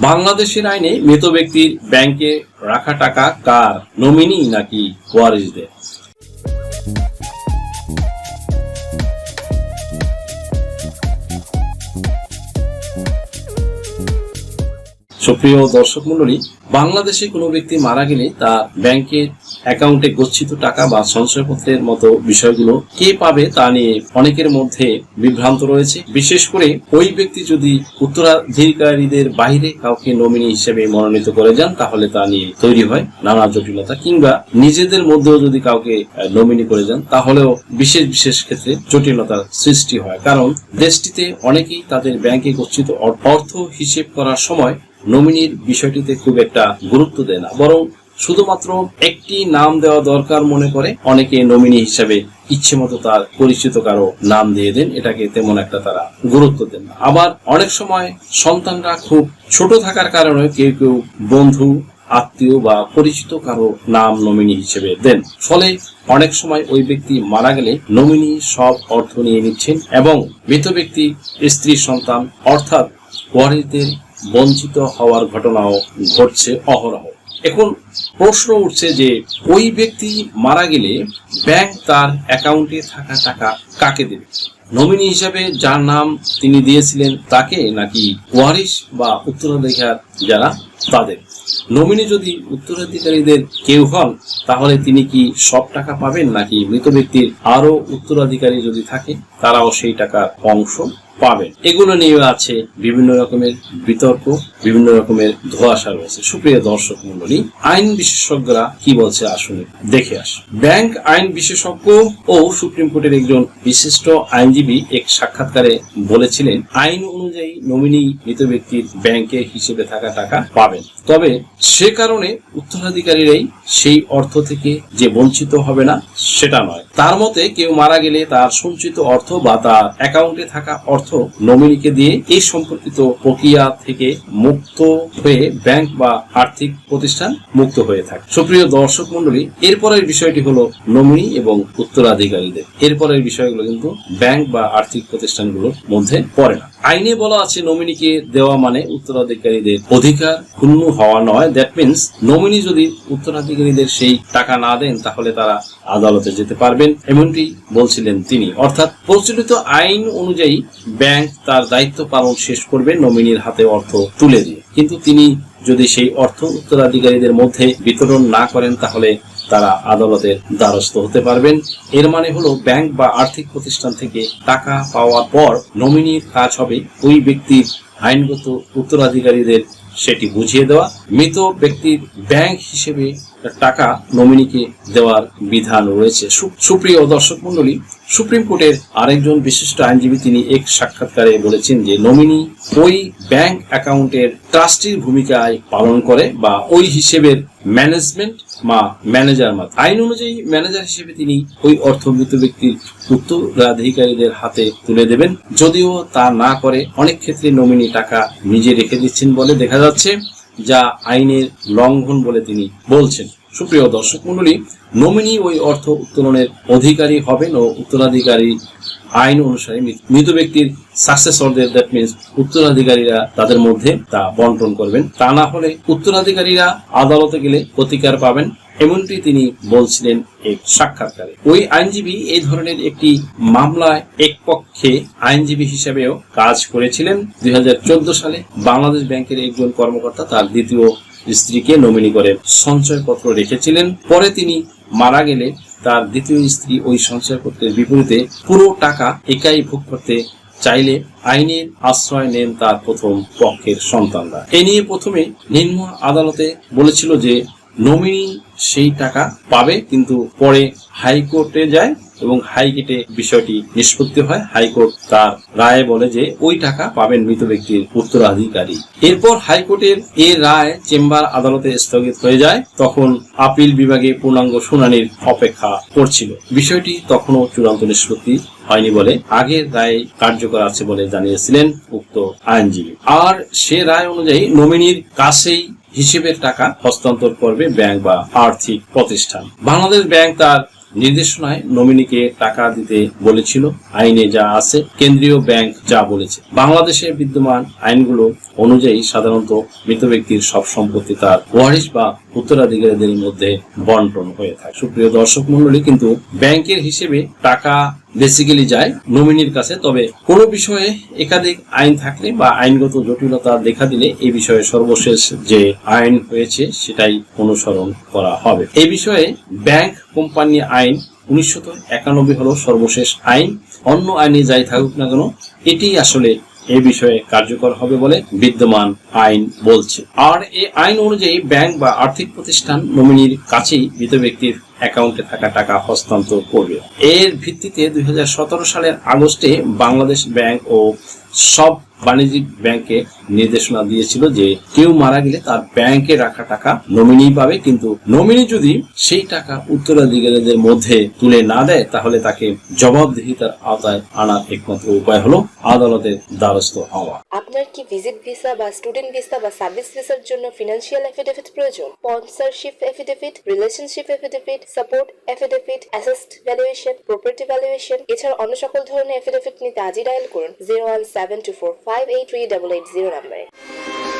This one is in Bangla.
বাংলাদেশের আইনে মৃত ব্যক্তির ব্যাংকে রাখা টাকা কার? নমিনি নাকি ওয়ারিসদের? সুপ্রিয় দর্শক মন্ডলী বাংলাদেশে কোনো ব্যক্তি মারা গেলে তার ব্যাংকের অ্যাকাউন্টে গচ্ছিত টাকা বা সঞ্চয়পত্রের মতো বিষয়গুলো কে পাবে তা নিয়ে অনেকের মধ্যে বিভ্রান্ত রয়েছে। বিশেষ করে ওই ব্যক্তি যদি উত্তরাধিকারীদের বাইরে কাউকে নমিনি হিসেবে মনোনীত করে যান, তাহলে তা নিয়ে তৈরি হয় নানা জটিলতা। কিংবা নিজেদের মধ্যেও যদি কাউকে নমিনি করে যান, তাহলেও বিশেষ বিশেষ ক্ষেত্রে জটিলতার সৃষ্টি হয়। কারণ দেশটিতে অনেকেই তাদের ব্যাংকে গচ্ছিত অর্থ হিসেব করার সময় নমিনির বিষয়টিতে খুব একটা গুরুত্ব দেয় না। বরং শুধুমাত্র একটি নাম দেওয়া দরকার মনে করে অনেকে নমিনি হিসাবে ইচ্ছে মতো তার পরিচিত কারও নাম দিয়ে দেন, এটাকে তেমন একটা তারা গুরুত্ব দেন আবার অনেক সময় সন্তানরা খুব ছোট থাকার কারণে কেউ কেউ বন্ধু, আত্মীয় বা পরিচিত কারও নাম নমিনি হিসেবে দেন। ফলে অনেক সময় ওই ব্যক্তি মারা গেলে নমিনি সব অর্থ নিয়ে নিচ্ছেন এবং মৃত ব্যক্তি স্ত্রী সন্তান অর্থাৎ ওয়ারিসদের বঞ্চিত হওয়ার ঘটনাও ঘটছে অহরহ। এখন প্রশ্ন উঠছে যে ওই ব্যক্তি মারা গেলে ব্যাংক তার অ্যাকাউন্টে থাকা টাকা কাকে দেবে? নমিনি হিসাবে যার নাম তিনি দিয়েছিলেন তাকে নাকি ওয়ারিশ বা উত্তরাধিকার যারা তাদের? নমিনি যদি উত্তরাধিকারীদের কেউ হন, তাহলে তিনি কি সব টাকা পাবেন নাকি মৃত ব্যক্তির আরও উত্তরাধিকারী যদি থাকে? তারাও সেই টাকার অংশ পাবেন। এগুলো নিয়ে আছে বিভিন্ন রকমের বিতর্ক, বিভিন্ন রকমের ধোয়াশা রয়েছে। সুপ্রিয় দর্শক মন্ডলী আইন বিশেষজ্ঞরা কি বলছে আসলে দেখে আস। ব্যাংক আইন বিশেষজ্ঞ ও সুপ্রিম কোর্টের একজন বিশিষ্ট আইনজীবী এক সাক্ষাৎকারে বলেছিলেন, আইন অনুযায়ী নমিনি মৃত ব্যক্তির ব্যাংকে হিসেবে থাকা টাকা পাবেন। তবে সে কারণে উত্তরাধিকারীরাই সেই অর্থ থেকে যে বঞ্চিত হবে না, সেটা নয়। তার মতে কেউ মারা গেলে তার সঞ্চিত অর্থ বা তার অ্যাকাউন্টে থাকা অর্থ নমিনিকে দিয়ে এই সম্পর্কিত প্রক্রিয়া থেকে মুক্ত হয়ে ব্যাংক বা আর্থিক প্রতিষ্ঠান মুক্ত হয়ে থাকে। সুপ্রিয় দর্শক মন্ডলী এরপরের বিষয়টি হলো নমিনি এবং উত্তরাধিকারীদের। এরপরের বিষয়গুলো কিন্তু ব্যাংক বা আর্থিক প্রতিষ্ঠানগুলোর মধ্যে পড়ে না। আইনে বলা আছে নমিনিকে দেওয়া মানে উত্তরাধিকারীদের অধিকার ক্ষুণ্ণ হওয়া নয়। দ্যাট মিনস নমিনি যদি উত্তরাধিকারীদের সেই টাকা না দেন, তাহলে তারা আদালতে যেতে পারবেন। এমনটি বলছিলেন তিনি। অর্থাৎ প্রচলিত আইন অনুযায়ী ব্যাংক তার দায়িত্ব পালন শেষ করবে নমিনির হাতে অর্থ তুলে দিয়ে। কিন্তু তিনি যদি সেই অর্থ উত্তরাধিকারীদের মধ্যে বিতরণ না করেন, তাহলে তারা আদালতের দ্বারস্থ হতে পারবেন। এর মানে হলো ব্যাংক বা আর্থিক প্রতিষ্ঠান থেকে টাকা পাওয়ার পর নমিনির কাজ হবে ওই ব্যক্তির আইনগত উত্তরাধিকারীদের সেটি বুঝিয়ে দেওয়া। মৃত ব্যক্তির ব্যাংক হিসেবে টাকা নমিনিকে দেওয়ার বিধান রয়েছে। সুপ্রিয় দর্শক মন্ডলী সুপ্রিম কোর্টের আরেকজন বিশিষ্ট আইনজীবী তিনি এক সাক্ষাৎকারে বলেছেন যে নমিনি ওই ব্যাংক অ্যাকাউন্টের ট্রাস্টির ভূমিকায় পালন করে বা ওই হিসেবের ম্যানেজমেন্ট বা ম্যানেজার মা। আইন অনুযায়ী ম্যানেজার হিসেবে তিনি ওই অর্থ মৃত ব্যক্তির উত্তরাধিকারীদের হাতে তুলে দেবেন। যদিও তা না করে অনেক ক্ষেত্রে নমিনি টাকা নিজে রেখে দিচ্ছেন বলে দেখা যাচ্ছে। যা আইনের লঙ্ঘন বলে তিনি বলছেন। সুপ্রিয় দর্শক মন্ডলী নমিনি ওই অর্থ উত্তোলনের অধিকারী হবেন ও উত্তরাধিকারী আইন অনুসারে মৃত- ব্যক্তির সাকসেসরদের দ্যাট মিনস উত্তরাধিকারীরা তাদের মধ্যে তা বন্টন করবেন। তা না হলে উত্তরাধিকারীরা আদালতে গেলে প্রতিকার পাবেন। এমনটি তিনি বলছিলেন এক সাক্ষাৎকারে। ওই আইনজীবী এই ধরনের একটি মামলায় এক পক্ষে আইনজীবী হিসেবেও কাজ করেছিলেন। দু হাজার চোদ্দ সালে বাংলাদেশ ব্যাংকের একজন কর্মকর্তা তার দ্বিতীয় স্ত্রীকে নমিনি করে সঞ্চয়পত্র রেখেছিলেন। পরে তিনি মারা গেলে তার দ্বিতীয় স্ত্রী ওই সঞ্চয়পত্রের বিপরীতে পুরো টাকা একাই ভোগ করতে চাইলে আইনের আশ্রয় নেন তার প্রথম পক্ষের সন্তানরা। এ নিয়ে প্রথমে নিম্ন আদালতে বলেছিল যে নমিনি সেই টাকা পাবে, কিন্তু পরে হাইকোর্টে যায় এবং হাইকোর্টে বিষয়টি নিষ্পত্তি হয়। হাইকোর্ট তার রায়ে বলে যে, ওই টাকা পাবেন মৃত ব্যক্তির উত্তরাধিকারী। এরপর হাইকোর্টের এ রায় চেম্বার আদালতে স্থগিত হয়ে যায়। তখন আপিল বিভাগে পূর্ণাঙ্গ শুনানির অপেক্ষা করছিল। বিষয়টি তখনও চূড়ান্ত নিষ্পত্তি হয়নি বলে আগের রায় কার্যকর আছে বলে জানিয়েছিলেন উক্ত আইনজীবী। আর সে রায় অনুযায়ী নমিনির কাছেই হিসেবের টাকা হস্তান্তর করবে ব্যাংক বা আর্থিক প্রতিষ্ঠান। বাংলাদেশ ব্যাংক তার নির্দেশনায় নমিনিকে টাকা দিতে বলেছিল, আইনে যা আছে, কেন্দ্রীয় ব্যাংক যা বলেছে। বাংলাদেশে বিদ্যমান আইনগুলো অনুযায়ী সাধারণত মৃত ব্যক্তির সব সম্পত্তি তার ওয়ারিশ বা উত্তরাধিকারীদের মধ্যে বন্টন হয়ে থাকে। সুপ্রিয় দর্শক মন্ডলী কিন্তু ব্যাংকের হিসেবে টাকা বেসিক্যালি যায় নমিনির কাছে। তবে কোনো বিষয়ে একাধিক আইন থাকলে বা আইনগত জটিলতা দেখা দিলে এই বিষয়ে সর্বশেষ যে আইন হয়েছে সেটাই অনুসরণ করা হবে। এই বিষয়ে ব্যাংক কোম্পানি আইন উনিশশো একানব্বই হলো সর্বশেষ আইন। অন্য আইনে যাই থাকুক না কেন, এটি আসলে এই বিষয়ে কার্যকর হবে বলে বিদ্যমান আইন বলছে। আর এই আইন অনুযায়ী ব্যাংক বা আর্থিক প্রতিষ্ঠান নমিনির কাছেই মৃত ব্যক্তির অ্যাকাউন্টে থাকা টাকা হস্তান্তর করবে। এর ভিত্তিতে দুই হাজার সতেরো সালের আগস্টে বাংলাদেশ ব্যাংক ও সব বাণিজ্যিক ব্যাংকে নির্দেশনা দিয়েছিল যে কেউ মারা গেলে তার ব্যাংকে রাখা টাকা নমিনি পাবে। কিন্তু নমিনি যদি সেই টাকা উত্তরাধিকারীদের মধ্যে তুলে না দেয়, তাহলে তাকে জবাবদিহিতার আওতায় আনার একমাত্র উপায় হলো আদালতের দ্বারস্থ হওয়া। আপনার কি ভিজিট ভিসা বা স্টুডেন্ট ভিসা বা সার্ভিস ভিসার জন্য ফিনান্সিয়াল এফিডেভিট প্রয়োজন? Sponsorship affidavit relationship affidavit support affidavit asset valuation property valuation এছাড়া অন্য সকল ধরনের এফিডেভিট নিতে আজই ডায়াল করুন zero one seven two four five eight three double eight zero number.